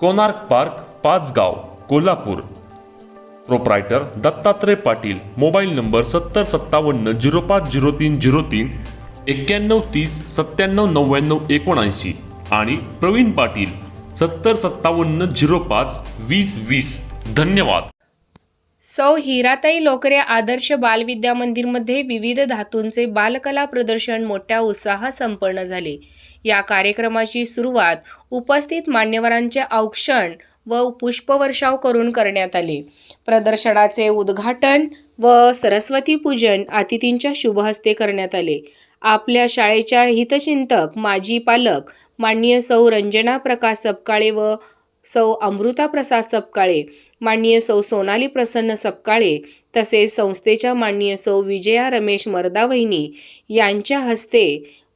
Konark park Pachgaon Kolhapur. Proprietor Dattatray Patil mobile number सत्तर सत्तावन्न zero पाच zero तीन झिरो तीन एक्क्याण्णव तीस सत्त्याण्णव नव्याण्णव एकोणऐंशी आणि प्रवीण पाटील सत्तर सत्तावन्न झिरो पाच वीस वीस. धन्यवाद. सौ हिराताई लोकरे आदर्श बालविद्या मंदिरमध्ये विविध धातूंचे बालकला प्रदर्शन मोठ्या उत्साहात संपन्न झाले. या कार्यक्रमाची सुरुवात उपस्थित मान्यवरांचे औक्षण व पुष्पवर्षाव करून करण्यात आले. प्रदर्शनाचे उद्घाटन व सरस्वती पूजन अतिथींच्या शुभहस्ते करण्यात आले. आपल्या शाळेच्या हितचिंतक माजी पालक माननीय सौ रंजना प्रकाश सपकाळे व सौ अमृता प्रसाद सपकाळे माननीय सौ सोनाली प्रसन्न सपकाळे तसेच संस्थेच्या माननीय सौ विजया रमेश मर्दावहिनी यांच्या हस्ते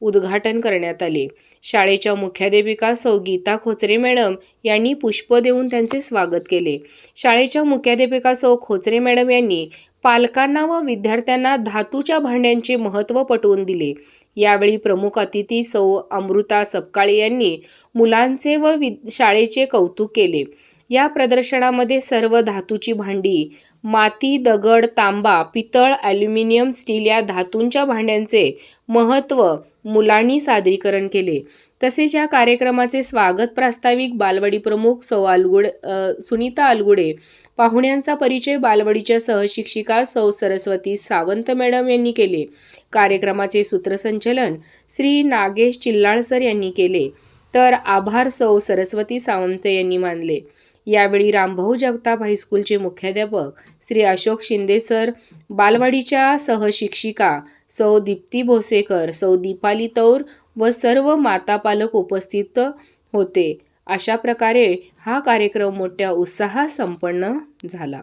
उद्घाटन करण्यात आले. शाळेच्या मुख्याध्यापिका सौ गीता खोचरे मॅडम यांनी पुष्प देऊन त्यांचे स्वागत केले. शाळेच्या मुख्याध्यापिका सौ खोचरे मॅडम यांनी पालकांना व विद्यार्थ्यांना धातूच्या भांड्यांचे महत्त्व पटवून दिले. यावेळी प्रमुख अतिथी सौ अमृता सपकाळे यांनी मुलांचे व वि शाळेचे कौतुक केले. या प्रदर्शनामध्ये सर्व धातूची भांडी माती दगड तांबा पितळ ॲल्युमिनियम स्टील या धातूंच्या भांड्यांचे महत्त्व मुलांनी सादरीकरण केले. तसेच या कार्यक्रमाचे स्वागत प्रास्ताविक बालवाडी प्रमुख सौ अलगुडे सुनीता अलगुडे पाहुण्यांचा परिचय बालवाडीच्या सहशिक्षिका सौ सरस्वती सावंत मॅडम यांनी केले. कार्यक्रमाचे सूत्रसंचलन श्री नागेश चिल्लाळसर यांनी केले. तर आभार सौ सरस्वती सावंत यांनी मानले. यावेळी रामभाऊ जगताप हायस्कूलचे मुख्याध्यापक श्री अशोक शिंदे सर बालवाडीच्या सहशिक्षिका सौ दीप्ती भोसेकर सौ दीपाली तौर व सर्व माता पालक उपस्थित होते. अशा प्रकारे हा कार्यक्रम मोठ्या उत्साहात संपन्न झाला.